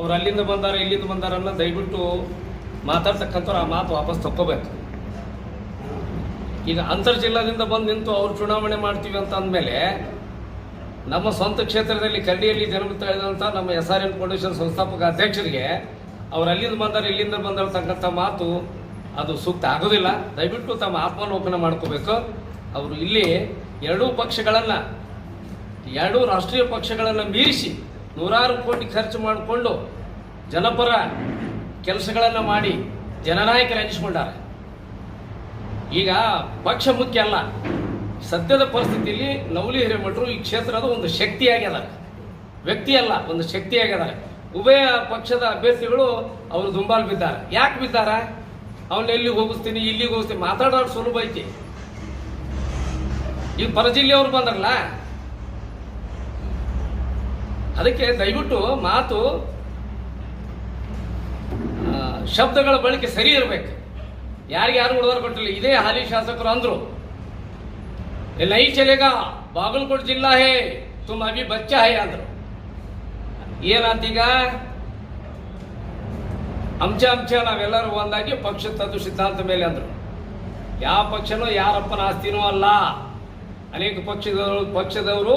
ಅವ್ರು ಅಲ್ಲಿಂದ ಬಂದಾರ ಇಲ್ಲಿಂದ ಬಂದಾರನ್ನ ದಯವಿಟ್ಟು ಮಾತಾಡ್ತಕ್ಕಂಥವ್ರು ಆ ಮಾತು ವಾಪಸ್ ತಕ್ಕೋಬೇಕು. ಈಗ ಅಂತರ್ ಜಿಲ್ಲಾದಿಂದ ಬಂದು ನಿಂತು ಅವ್ರು ಚುನಾವಣೆ ಮಾಡ್ತೀವಿ ಅಂತ ಅಂದಮೇಲೆ ನಮ್ಮ ಸ್ವಂತ ಕ್ಷೇತ್ರದಲ್ಲಿ ಕರಡಿಯಲ್ಲಿ ಜನ್ಮ ತಳೆದಂಥ ನಮ್ಮ ಎಸ್ ಆರ್ ಎನ್ ಫೌಂಡೇಶನ್ ಸಂಸ್ಥಾಪಕ ಅಧ್ಯಕ್ಷರಿಗೆ ಅವ್ರು ಅಲ್ಲಿಂದ ಬಂದಾರ ಇಲ್ಲಿಂದ ಬಂದಿರತಕ್ಕಂಥ ಮಾತು ಅದು ಸೂಕ್ತ ಆಗೋದಿಲ್ಲ. ದಯವಿಟ್ಟು ತಮ್ಮ ಆತ್ಮಾವಲೋಕನ ಮಾಡ್ಕೋಬೇಕು. ಅವರು ಇಲ್ಲಿ ಎರಡೂ ಪಕ್ಷಗಳನ್ನು, ಎರಡೂ ರಾಷ್ಟ್ರೀಯ ಪಕ್ಷಗಳನ್ನು ಮೀರಿಸಿ ನೂರಾರು ಕೋಟಿ ಖರ್ಚು ಮಾಡಿಕೊಂಡು ಜನಪರ ಕೆಲಸಗಳನ್ನು ಮಾಡಿ ಜನನಾಯಕರು ಎನಿಸ್ಕೊಂಡಾರೆ. ಈಗ ಪಕ್ಷ ಮುಖ್ಯ ಅಲ್ಲ. ಸದ್ಯದ ಪರಿಸ್ಥಿತಿಯಲ್ಲಿ ನವಲಿ ಹಿರೇಮಠರು ಈ ಕ್ಷೇತ್ರದ ಒಂದು ಶಕ್ತಿಯಾಗಿದ್ದಾರೆ ವ್ಯಕ್ತಿ ಅಲ್ಲ, ಒಂದು ಶಕ್ತಿಯಾಗಿದ್ದಾರೆ ಉಭಯ ಪಕ್ಷದ ಅಭ್ಯರ್ಥಿಗಳು ಅವರು ದುಂಬಾಲ್ ಬಿದ್ದಾರೆ. ಯಾಕೆ ಬಿದ್ದಾರ? ಅವನ್ನ ಎಲ್ಲಿಗೆ ಹೋಗಿಸ್ತೀನಿ, ಇಲ್ಲಿಗೆ ಹೋಗಿಸ್ತೀನಿ ಮಾತಾಡೋರು ಸುಲಭ ಐತಿ. ಈಗ ಪರಜಿಲ್ಲೆಯವ್ರು ಬಂದ್ರಲ್ಲ? ಅದಕ್ಕೆ ದಯವಿಟ್ಟು ಮಾತು ಶಬ್ದಗಳ ಬಳಕೆ ಸರಿ ಇರಬೇಕು. ಯಾರಿಗೆ ಯಾರು ಉಡದಾರ ಕೊಟ್ಟಿಲ್ಲ, ಇದೇ ಹಾಲಿ ಶಾಸಕರು ಅಂದರು. ನೈ ಚಲೇಗ, ಬಾಗಲಕೋಟ್ ಜಿಲ್ಲಾ ಹೇ, ತುಮ್ ಅಭಿ ಬಚ್ಚ ಹೇ ಅಂದರು. ಏನಂತೀಗ ಅಂಶ ಅಂಶ ನಾವೆಲ್ಲರೂ ಒಂದಾಗಿ ಪಕ್ಷ ತದ್ದು ಸಿದ್ಧಾಂತ ಮೇಲೆ ಅಂದರು. ಯಾವ ಪಕ್ಷನೂ ಯಾರಪ್ಪನ ಆಸ್ತಿನೂ ಅಲ್ಲ. ಅನೇಕ ಪಕ್ಷದವರು ಪಕ್ಷದವರು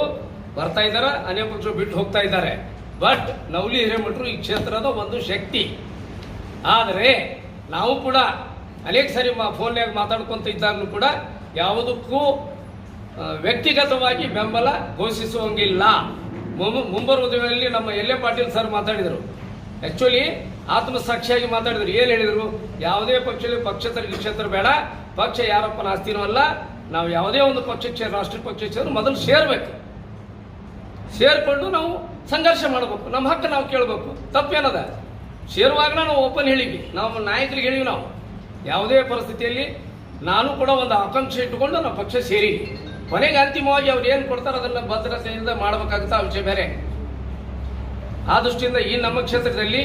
ಬರ್ತಾ ಇದ್ದಾರೆ, ಅನೇಕ ಪಕ್ಷ ಬಿಟ್ಟು ಹೋಗ್ತಾ ಇದ್ದಾರೆ. ಬಟ್ ನವಲಿ ಹಿರೇಮಠರು ಈ ಕ್ಷೇತ್ರದ ಒಂದು ಶಕ್ತಿ. ಆದರೆ ನಾವು ಕೂಡ ಅನೇಕ ಸರಿ ಮಾ ಫೋನ್ಯಾಗ ಮಾತಾಡ್ಕೊಂತ ಕೂಡ ಯಾವುದಕ್ಕೂ ವ್ಯಕ್ತಿಗತವಾಗಿ ಬೆಂಬಲ ಘೋಷಿಸುವಂಗಿಲ್ಲ. ಮುಂಬ- ಮುಂಬರುವ ದಿನಗಳಲ್ಲಿ ನಮ್ಮ ಎಲ್ಲೆ ಪಾಟೀಲ್ ಸರ್ ಮಾತಾಡಿದರು. ಆ್ಯಕ್ಚುಲಿ ಆತ್ಮಸಾಕ್ಷಿಯಾಗಿ ಮಾತಾಡಿದ್ರು. ಏನು ಹೇಳಿದರು? ಯಾವುದೇ ಪಕ್ಷದಲ್ಲಿ ಪಕ್ಷೇತರ ಕ್ಷೇತ್ರ ಬೇಡ. ಪಕ್ಷ ಯಾರಪ್ಪನ ಆಸ್ತಿನೂ ಅಲ್ಲ. ನಾವು ಯಾವುದೇ ಒಂದು ಪಕ್ಷ ಕ್ಷೇತ್ರ ರಾಷ್ಟ್ರೀಯ ಪಕ್ಷ ಕ್ಷೇತ್ರ ಮೊದಲು ಸೇರ್ಬೇಕು. ಸೇರ್ಕೊಂಡು ನಾವು ಸಂಘರ್ಷ ಮಾಡಬೇಕು. ನಮ್ಮ ಹಕ್ಕು ನಾವು ಕೇಳಬೇಕು. ತಪ್ಪೇನದ? ಸೇರುವಾಗ ನಾವು ಓಪನ್ ಹೇಳಿವಿ ನಮ್ಮ ನಾಯಕರಿಗೆ ಹೇಳಿವಿ ನಾವು. ಯಾವುದೇ ಪರಿಸ್ಥಿತಿಯಲ್ಲಿ ನಾನು ಕೂಡ ಒಂದು ಆಕಾಂಕ್ಷೆ ಇಟ್ಟುಕೊಂಡು ನಮ್ಮ ಪಕ್ಷ ಸೇರಿ. ಕೊನೆಗೆ ಅಂತಿಮವಾಗಿ ಅವ್ರು ಏನು ಕೊಡ್ತಾರೆ ಅದನ್ನು ಭದ್ರತೆಯಿಂದ ಮಾಡಬೇಕಾಗುತ್ತೆ ವಿಷಯ ಬೇರೆ. ಆ ದೃಷ್ಟಿಯಿಂದ ಈ ನಮ್ಮ ಕ್ಷೇತ್ರದಲ್ಲಿ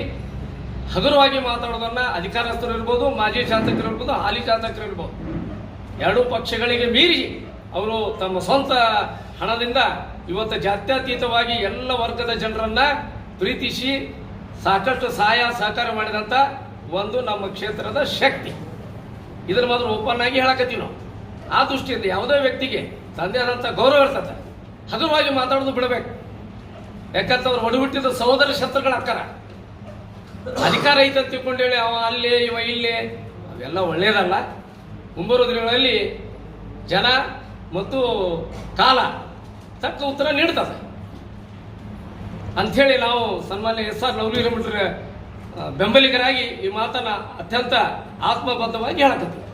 ಹಗುರವಾಗಿ ಮಾತಾಡೋದನ್ನ ಅಧಿಕಾರಸ್ಥರು ಇರ್ಬೋದು, ಮಾಜಿ ಶಾಸಕರು ಇರ್ಬೋದು, ಹಾಲಿ ಶಾಸಕರು ಇರ್ಬೋದು. ಎರಡೂ ಪಕ್ಷಗಳಿಗೆ ಮೀರಿ ಅವರು ತಮ್ಮ ಸ್ವಂತ ಹಣದಿಂದ ಇವತ್ತು ಜಾತ್ಯತೀತವಾಗಿ ಎಲ್ಲ ವರ್ಗದ ಜನರನ್ನ ಪ್ರೀತಿಸಿ ಸಾಕಷ್ಟು ಸಹಾಯ ಸಹಕಾರ ಮಾಡಿದಂಥ ಒಂದು ನಮ್ಮ ಕ್ಷೇತ್ರದ ಶಕ್ತಿ. ಇದ್ರ ಮೊದಲು ಓಪನ್ ಆಗಿ ಹೇಳಕತ್ತೀವಿ ನಾವು. ಆ ದೃಷ್ಟಿಯಿಂದ ಯಾವುದೇ ವ್ಯಕ್ತಿಗೆ ತಂದೆ ಆದಂಥ ಗೌರವ ಇರ್ತದೆ. ಹಗುರವಾಗಿ ಮಾತಾಡೋದು ಬಿಡಬೇಕು. ಯಾಕಂತ ಅವ್ರು ಒಡಹುಟ್ಟಿದ ಸಹೋದರ ಶತ್ರುಗಳ ಅಕ್ಕರ. ಅಧಿಕಾರ ಐತೆ ಅಂತ ತಿಳ್ಕೊಂಡೇಳಿ ಅವ ಅಲ್ಲಿ, ಇವ ಇಲ್ಲಿ, ಅವೆಲ್ಲ ಒಳ್ಳೆಯದಲ್ಲ ಮುಂಬರುವ ದಿನಗಳಲ್ಲಿ ಜನ ಮತ್ತು ಕಾಲ ತಕ್ಕ ಉತ್ತರ ನೀಡ್ತದೆ. ಅಂಥೇಳಿ ನಾವು ಸನ್ಮಾನ್ಯ ಎಸ್ ಆರ್ ನವಲಿ ಕಿಲೋಮೀಟರ್ ಬೆಂಬಲಿಗರಾಗಿ ಈ ಮಾತನ್ನ ಅತ್ಯಂತ ಆತ್ಮಬದ್ಧವಾಗಿ ಹೇಳಕತ್ತೀವಿ.